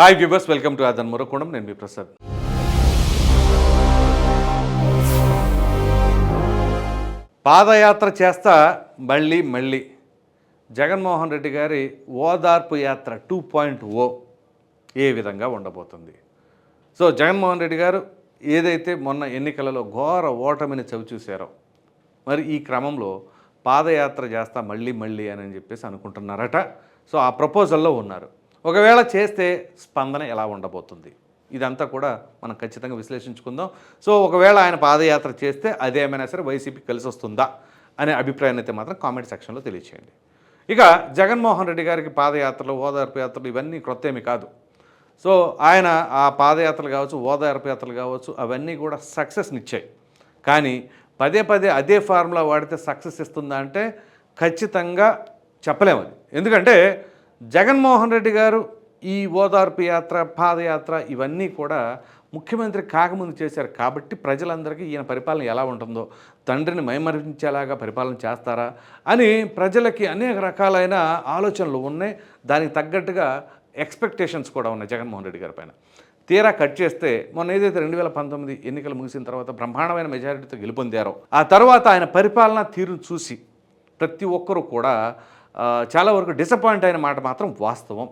Hi viewers welcome to అదన్ మురకోణం నేను మీ ప్రసాద్. పాదయాత్ర చేస్తా మళ్ళీ మళ్ళీ. జగన్మోహన్ రెడ్డి గారి ఓదార్పు యాత్ర టూ పాయింట్ ఓ ఏ విధంగా ఉండబోతుంది. సో జగన్మోహన్ రెడ్డి గారు ఏదైతే మొన్న ఎన్నికలలో ఘోర ఓటమిని చవిచూశారో మరి ఈ క్రమంలో పాదయాత్ర చేస్తా మళ్ళీ మళ్ళీ అని చెప్పేసి అనుకుంటున్నారట. సో ఆ ప్రపోజల్లో ఉన్నారు. ఒకవేళ చేస్తే స్పందన ఎలా ఉండబోతుంది? ఇదంతా కూడా మనం ఖచ్చితంగా విశ్లేషించుకుందాం. సో ఒకవేళ ఆయన పాదయాత్ర చేస్తే అదేమైనా సరే వైసీపీ కలిసి వస్తుందా అనే అభిప్రాయాన్ని అయితే మాత్రం కామెంట్ సెక్షన్లో తెలియచేయండి. ఇక జగన్మోహన్ రెడ్డి గారికి పాదయాత్రలు ఓదార్పు యాత్రలు ఇవన్నీ క్రొత్త ఏమి కాదు. సో ఆయన ఆ పాదయాత్రలు కావచ్చు ఓదార్పు యాత్రలు కావచ్చు అవన్నీ కూడా సక్సెస్నిచ్చాయి కానీ పదే పదే అదే ఫార్ములా వాడితే సక్సెస్ ఇస్తుందా అంటే ఖచ్చితంగా చెప్పలేము అది. ఎందుకంటే జగన్మోహన్ రెడ్డి గారు ఈ ఓదార్పు యాత్ర పాదయాత్ర ఇవన్నీ కూడా ముఖ్యమంత్రి కాకముందు చేశారు. కాబట్టి ప్రజలందరికీ ఈయన పరిపాలన ఎలా ఉంటుందో తండ్రిని మైమరించేలాగా పరిపాలన చేస్తారా అని ప్రజలకి అనేక రకాలైన ఆలోచనలు ఉన్నాయి. దానికి తగ్గట్టుగా ఎక్స్పెక్టేషన్స్ కూడా ఉన్నాయి జగన్మోహన్ రెడ్డి గారి పైన. తీరా కట్ చేస్తే మొన్న ఏదైతే రెండు వేల పంతొమ్మిది ఎన్నికలు ముగిసిన తర్వాత బ్రహ్మాండమైన మెజారిటీతో గెలుపొందారో ఆ తర్వాత ఆయన పరిపాలన తీరును చూసి ప్రతి ఒక్కరూ కూడా చాలా వరకు డిసప్పాయింట్ అయిన మాట మాత్రం వాస్తవం.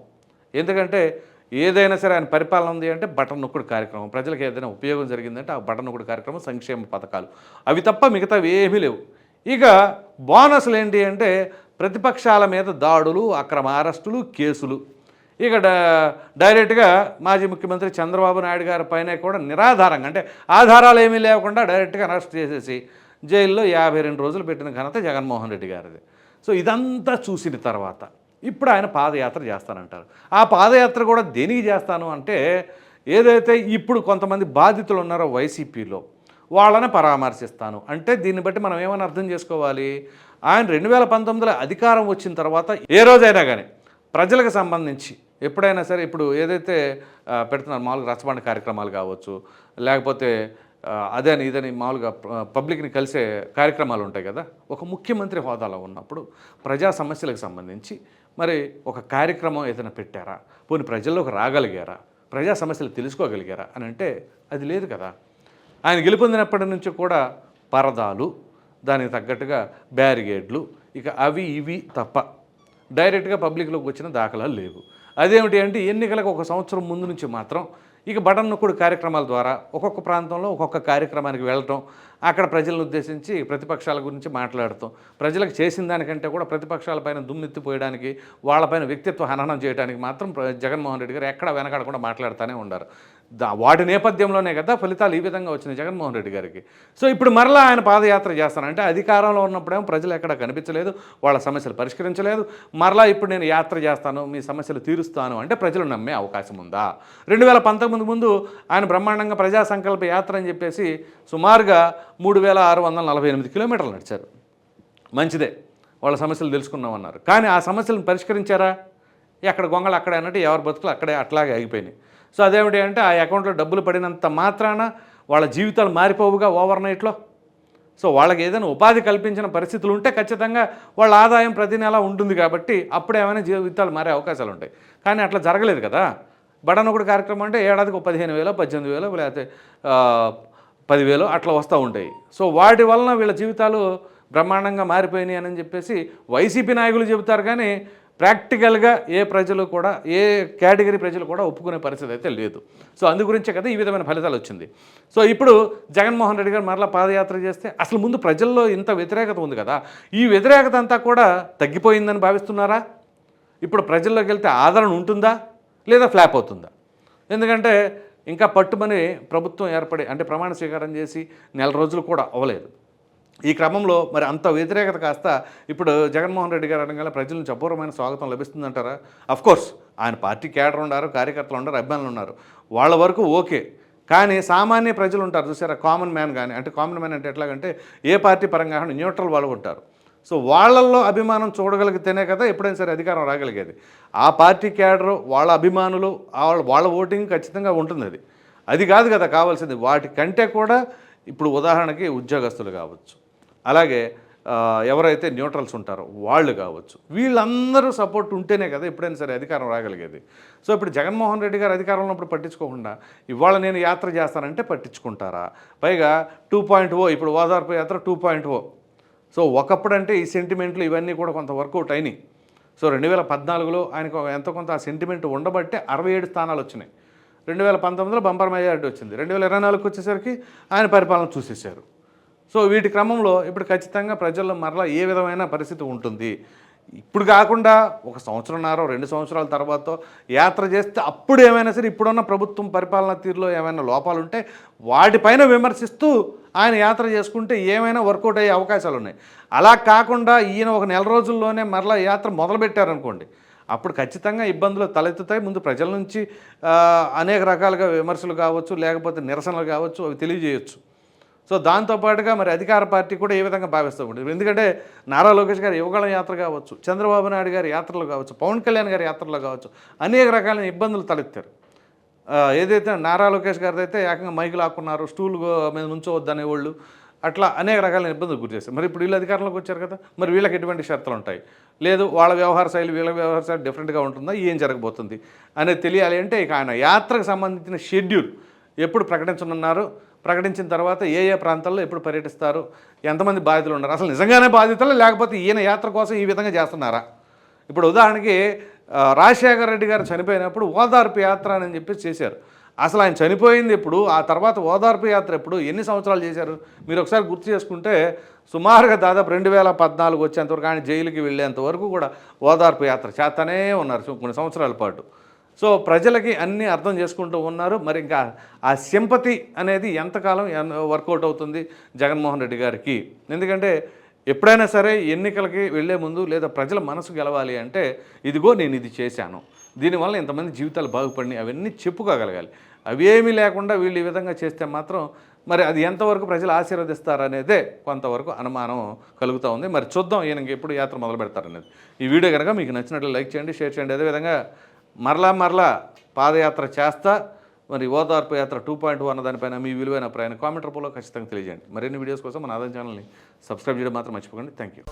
ఎందుకంటే ఏదైనా సరే ఆయన పరిపాలన ఉంది అంటే బటన్ నొక్కుడు కార్యక్రమం. ప్రజలకు ఏదైనా ఉపయోగం జరిగిందంటే ఆ బటన్ నొక్కుడు కార్యక్రమం సంక్షేమ పథకాలు. అవి తప్ప మిగతావి ఏమీ లేవు. ఇక బోనస్లు ఏంటి అంటే ప్రతిపక్షాల మీద దాడులు అక్రమ అరెస్టులు కేసులు. ఇక డ- డైరెక్ట్గా మాజీ ముఖ్యమంత్రి చంద్రబాబు నాయుడు గారి పైన కూడా నిరాధారంగా అంటే ఆధారాలు ఏమీ లేకుండా డైరెక్ట్గా అరెస్ట్ చేసేసి జైల్లో యాభై రెండు రోజులు పెట్టిన ఘనత జగన్మోహన్ రెడ్డి గారిది. సో ఇదంతా చూసిన తర్వాత ఇప్పుడు ఆయన పాదయాత్ర చేస్తానంటారు. ఆ పాదయాత్ర కూడా దేనికి చేస్తాను అంటే ఏదైతే ఇప్పుడు కొంతమంది బాధితులు ఉన్నారో వైసీపీలో వాళ్ళని పరామర్శిస్తాను. అంటే దీన్ని బట్టి మనం ఏమైనా అర్థం చేసుకోవాలి? ఆయన రెండు వేల పంతొమ్మిదిలో అధికారం వచ్చిన తర్వాత ఏ రోజైనా కానీ ప్రజలకు సంబంధించి ఎప్పుడైనా సరే ఇప్పుడు ఏదైతే పెడుతున్నారు మామూలుగా రచ్చబండ కార్యక్రమాలు కావచ్చు లేకపోతే అదని ఇదని మామూలుగా పబ్లిక్ని కలిసే కార్యక్రమాలు ఉంటాయి కదా ఒక ముఖ్యమంత్రి హోదాలో ఉన్నప్పుడు ప్రజా సమస్యలకు సంబంధించి మరి ఒక కార్యక్రమం ఏదైనా పెట్టారా? పోనీ ప్రజల్లోకి రాగలిగారా? ప్రజా సమస్యలు తెలుసుకోగలిగారా? అని అంటే అది లేదు కదా. ఆయన గెలుపొందినప్పటి నుంచి కూడా పరదాలు దానికి తగ్గట్టుగా బ్యారిగేడ్లు ఇక అవి ఇవి తప్ప డైరెక్ట్గా పబ్లిక్లోకి వచ్చిన దాఖలాలు లేవు. అదేమిటి అంటే ఎన్నికలకు ఒక సంవత్సరం ముందు నుంచి మాత్రం ఇక బటన్ నొక్కుడు కార్యక్రమాల ద్వారా ఒక్కొక్క ప్రాంతంలో ఒక్కొక్క కార్యక్రమానికి వెళ్ళటం అక్కడ ప్రజలను ఉద్దేశించి ప్రతిపక్షాల గురించి మాట్లాడటం ప్రజలకు చేసిన దానికంటే కూడా ప్రతిపక్షాలపైన దుమ్మెత్తిపోయడానికి వాళ్ళపైన వ్యక్తిత్వ హననం చేయడానికి మాత్రం జగన్మోహన్ రెడ్డి గారు ఎక్కడ వెనకాడకుండా మాట్లాడుతూనే ఉన్నారు దా వాటి నేపథ్యంలోనే కదా ఫలితాలు ఈ విధంగా వచ్చినాయి జగన్మోహన్ రెడ్డి గారికి. సో ఇప్పుడు మరలా ఆయన పాదయాత్ర చేస్తానంటే అధికారంలో ఉన్నప్పుడేమో ప్రజలు ఎక్కడ కనిపించలేదు వాళ్ళ సమస్యలు పరిష్కరించలేదు మరలా ఇప్పుడు నేను యాత్ర చేస్తాను మీ సమస్యలు తీరుస్తాను అంటే ప్రజలు నమ్మే అవకాశం ఉందా? రెండు వేల పంతొమ్మిది ముందు ఆయన బ్రహ్మాండంగా ప్రజా సంకల్ప యాత్ర అని చెప్పేసి సుమారుగా మూడు వేల ఆరు వందల నలభై ఎనిమిది కిలోమీటర్లు నడిచారు. మంచిదే వాళ్ళ సమస్యలు తెలుసుకున్నామన్నారు. కానీ ఆ సమస్యలను పరిష్కరించారా? ఎక్కడ గొంగళ అక్కడే అన్నట్టు ఎవరి బతుకులు అక్కడే అట్లాగే ఆగిపోయినాయి. సో అదేమిటి అంటే ఆ అకౌంట్లో డబ్బులు పడినంత మాత్రాన వాళ్ళ జీవితాలు మారిపోవుగా ఓవర్ నైట్లో. సో వాళ్ళకి ఏదైనా ఉపాధి కల్పించిన పరిస్థితులు ఉంటే ఖచ్చితంగా వాళ్ళ ఆదాయం ప్రతి నెల ఉంటుంది కాబట్టి అప్పుడు ఏమైనా జీవితాలు మారే అవకాశాలు ఉంటాయి. కానీ అట్లా జరగలేదు కదా. బడనొకటి కార్యక్రమం అంటే ఏడాదికి పదిహేను వేలు పద్దెనిమిది వేలు లేకపోతే ఆ, పదివేలు అట్లా వస్తూ ఉంటాయి. సో వాటి వలన వీళ్ళ జీవితాలు బ్రహ్మాండంగా మారిపోయినాయి అని చెప్పేసి వైసీపీ నాయకులు చెబుతారు కానీ ప్రాక్టికల్గా ఏ ప్రజలు కూడా ఏ కేటగిరీ ప్రజలు కూడా ఒప్పుకునే పరిస్థితి అయితే లేదు. సో అందు గురించే కదా ఈ విధమైన ఫలితాలు వచ్చింది. సో ఇప్పుడు జగన్మోహన్ రెడ్డి గారు మరలా పాదయాత్ర చేస్తే అసలు ముందు ప్రజల్లో ఇంత వ్యతిరేకత ఉంది కదా. ఈ వ్యతిరేకత అంతా కూడా తగ్గిపోయిందని భావిస్తున్నారా? ఇప్పుడు ప్రజల్లోకి వెళ్తే ఆదరణ ఉంటుందా? లేదా ఫ్లాప్ అవుతుందా? ఎందుకంటే ఇంకా పట్టుమని ప్రభుత్వం ఏర్పడి అంటే ప్రమాణ స్వీకారం చేసి నెల రోజులు కూడా అవ్వలేదు. ఈ క్రమంలో మరి అంత వ్యతిరేకత కాస్త ఇప్పుడు జగన్మోహన్ రెడ్డి గారు అనగానే ప్రజల నుంచి అపూర్వమైన స్వాగతం లభిస్తుందంటారా? అఫ్కోర్స్ ఆయన పార్టీ క్యాడర్ ఉన్నారు కార్యకర్తలు ఉన్నారు అభిమానులు ఉన్నారు. వాళ్ళ వరకు ఓకే. కానీ సామాన్య ప్రజలు ఉంటారు చూసారా? కామన్ మ్యాన్ కానీ అంటే కామన్ మ్యాన్ అంటే ఎట్లాగంటే ఏ పార్టీ పరంగా న్యూట్రల్ వాళ్ళు ఉంటారు. సో వాళ్ళల్లో అభిమానం చూడగలిగితేనే కదా ఎప్పుడైనా సరే అధికారం రాగలిగేది. ఆ పార్టీ క్యాడరు వాళ్ళ అభిమానులు వాళ్ళ వాళ్ళ ఓటింగ్ ఖచ్చితంగా ఉంటుంది అది. అది కాదు కదా కావాల్సింది. వాటి కంటే కూడా ఇప్పుడు ఉదాహరణకి ఉద్యోగస్తులు కావచ్చు. అలాగే ఎవరైతే న్యూట్రల్స్ ఉంటారో వాళ్ళు కావచ్చు వీళ్ళందరూ సపోర్ట్ ఉంటేనే కదా ఎప్పుడైనా సరే అధికారం రాగలిగేది. సో ఇప్పుడు జగన్మోహన్ రెడ్డి గారు అధికారంలో ఉన్నప్పుడు పట్టించుకోకుండా ఇవాళ నేను యాత్ర చేస్తానంటే పట్టించుకుంటారా? పైగా టూ పాయింట్ ఓ ఇప్పుడు ఓదార్పు యాత్ర టూ పాయింట్ ఓ. సో ఒకప్పుడంటే ఈ సెంటిమెంట్లు ఇవన్నీ కూడా కొంత వర్కౌట్ అయినాయి. సో రెండు వేల పద్నాలుగులో ఆయనకు ఎంతో కొంత ఆ సెంటిమెంట్ ఉండబట్టే అరవై ఏడు స్థానాలు వచ్చినాయి. రెండు వేల పంతొమ్మిదిలో బంపర్ మెజారిటీ వచ్చింది. రెండు వేల ఇరవై నాలుగుకి వచ్చేసరికి ఆయన పరిపాలన చూసేశారు. సో వీటి క్రమంలో ఇప్పుడు ఖచ్చితంగా ప్రజల్లో మరలా ఏ విధమైన పరిస్థితి ఉంటుంది? ఇప్పుడు కాకుండా ఒక సంవత్సరంన్నర రెండు సంవత్సరాల తర్వాత యాత్ర చేస్తే అప్పుడు ఏమైనా సరే ఇప్పుడున్న ప్రభుత్వం పరిపాలన తీరులో ఏమైనా లోపాలు ఉంటే వాటిపైన విమర్శిస్తూ ఆయన యాత్ర చేసుకుంటే ఏమైనా వర్కౌట్ అయ్యే అవకాశాలు ఉన్నాయి. అలా కాకుండా ఈయన ఒక నెల రోజుల్లోనే మరలా యాత్ర మొదలుపెట్టారనుకోండి అప్పుడు ఖచ్చితంగా ఇబ్బందులు తలెత్తుతాయి. ముందు ప్రజల నుంచి అనేక రకాలుగా విమర్శలు కావచ్చు లేకపోతే నిరసనలు కావచ్చు అవి తెలియజేయచ్చు. సో దాంతోపాటుగా మరి అధికార పార్టీ కూడా ఏ విధంగా భావిస్తూ ఉంటుంది? ఎందుకంటే నారా లోకేష్ గారి యువగళ యాత్ర కావచ్చు చంద్రబాబు నాయుడు గారి యాత్రలు కావచ్చు పవన్ కళ్యాణ్ గారి యాత్రలు కావచ్చు అనేక రకాలైన ఇబ్బందులు తలెత్తారు. ఏదైతే నారా లోకేష్ గారిది అయితే ఏకంగా మైకులు ఆకున్నారు స్టూల్ మీద నుంచోవద్దనే వాళ్ళు అట్లా అనేక రకాలైన ఇబ్బందులు గురి చేస్తారు మరి ఇప్పుడు వీళ్ళు అధికారంలోకి వచ్చారు కదా మరి వీళ్ళకి ఎటువంటి షరతులు ఉంటాయి? లేదు వాళ్ళ వ్యవహార శైలి వీళ్ళ వ్యవహార శైలి డిఫరెంట్గా ఉంటుందా? ఏం జరగబోతుంది? అనేది తెలియాలి అంటే ఇక ఆయన యాత్రకు సంబంధించిన షెడ్యూల్ ఎప్పుడు ప్రకటించనున్నారు? ప్రకటించిన తర్వాత ఏ ఏ ప్రాంతాల్లో ఎప్పుడు పర్యటిస్తారు ఎంతమంది బాధితులు ఉన్నారు? అసలు నిజంగానే బాధితులు లేకపోతే ఈయన యాత్ర కోసం ఈ విధంగా చేస్తున్నారా? ఇప్పుడు ఉదాహరణకి రాజశేఖర రెడ్డి గారు చనిపోయినప్పుడు ఓదార్పు యాత్ర అని చెప్పి చేశారు. అసలు ఆయన చనిపోయింది ఎప్పుడు ఆ తర్వాత ఓదార్పు యాత్ర ఎప్పుడు ఎన్ని సంవత్సరాలు చేశారు? మీరు ఒకసారి గుర్తు చేసుకుంటే సుమారుగా దాదాపు రెండు వేల పద్నాలుగు వచ్చేంతవరకు ఆయన జైలుకి వెళ్ళేంత వరకు కూడా ఓదార్పు యాత్ర చేస్తూనే ఉన్నారు కొన్ని సంవత్సరాల పాటు. సో ప్రజలకి అన్నీ అర్థం చేసుకుంటూ ఉన్నారు. మరి ఇంకా ఆ సింపతి అనేది ఎంతకాలం ఎన్- వర్కౌట్ అవుతుంది జగన్మోహన్ రెడ్డి గారికి? ఎందుకంటే ఎప్పుడైనా సరే ఎన్నికలకి వెళ్ళే ముందు లేదా ప్రజల మనసు గెలవాలి అంటే ఇదిగో నేను ఇది చేశాను. దీనివల్ల ఇంతమంది జీవితాలు బాగుపడినాయి. అవన్నీ చెప్పుకోగలగాలి. అవేమీ లేకుండా వీళ్ళు ఈ విధంగా చేస్తే మాత్రం మరి అది ఎంతవరకు ప్రజలు ఆశీర్వదిస్తారనేదే కొంతవరకు అనుమానం కలుగుతూ ఉంది. మరి చూద్దాం ఈయనకి ఎప్పుడు యాత్ర మొదలు పెడతారనేది ఈ వీడియో కనుక మీకు నచ్చినట్లు లైక్ చేయండి షేర్ చేయండి. అదేవిధంగా మరలా మరలా పాదయాత్ర చేస్తా. మరి ఓదార్పు యాత్ర టూ పాయింట్ వన్ దానిపైన మీ విలువైన ప్రయాణ కామెంట్ రూపంలో ఖచ్చితంగా తెలియజేయండి. మరిన్ని వీడియోస్ కోసం మన ఆదాయం ఛానల్ని సబ్స్క్రైబ్ చేయడం మాత్రం మర్చిపోకండి. Thank you.